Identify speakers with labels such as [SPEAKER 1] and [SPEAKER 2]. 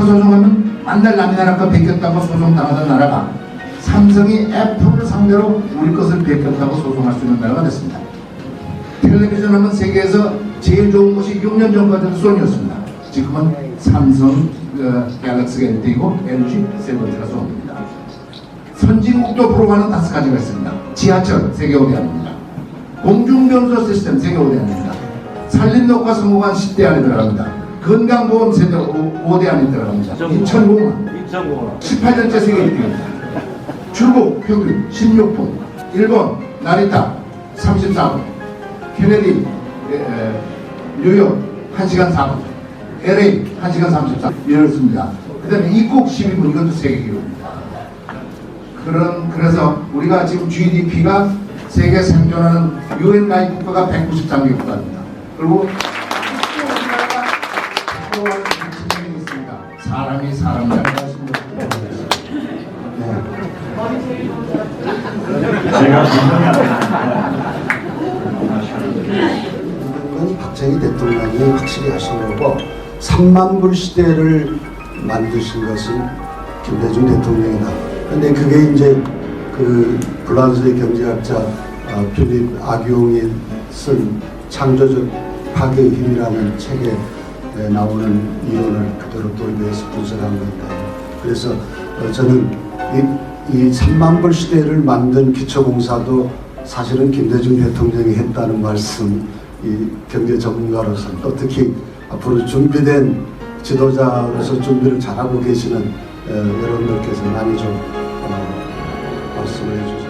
[SPEAKER 1] 소송하면 만날 남나라가 베꼈다고 소송당하던 나라가 삼성이 애플을 상대로 우리 것을 베꼈다고 소송할 수 있는 나라가 됐습니다. 텔레비전 하면 세계에서 제일 좋은 것이 6년 전까지는 소니였습니다. 지금은 삼성 어, 갤럭시가 1등이고 LG 세븐트가 소니입니다. 선진국도 프로가는 다섯 가지가 있습니다. 지하철 세계 5대 안입니다. 공중변소 시스템 세계 5대 안입니다. 산림녹화 성공한 10대 안에 들어갑니다. 건강보험 세계 5대 안에 들어갑니다. 인천공항
[SPEAKER 2] 인천공항.
[SPEAKER 1] 18년째 세계 1등입니다. 중국 평균 16분, 일본 나리타 34분, 케네디 에, 에, 뉴욕 1시간 4분, LA 1시간 34분 이렇습니다. 그 다음에 입국 12분 이것도 세계 기록입니다. 그런 그래서 우리가 지금 GDP가 세계 생존하는 UN 가입 국가가 193개 국가입니다. 그리고
[SPEAKER 2] 분명히
[SPEAKER 3] 그건 박정희 대통령이 확실히 하신 거고 3만 불 시대를 만드신 것은 김대중 대통령이다. 근데 그게 이제 그 프랑스의 경제학자 어, 필립 아기옹이 쓴 창조적 파괴의 힘이라는 책에 에, 나오는 이론을 그대로 도입해서 분석한 겁니다. 그래서 어, 저는 이, 이 3만 불 시대를 만든 기초공사도 사실은 김대중 대통령이 했다는 말씀, 이 경제 전문가로서 또 특히 앞으로 준비된 지도자로서 준비를 잘하고 계시는 어, 여러분들께서 많이 좀 어, 말씀을 해주시면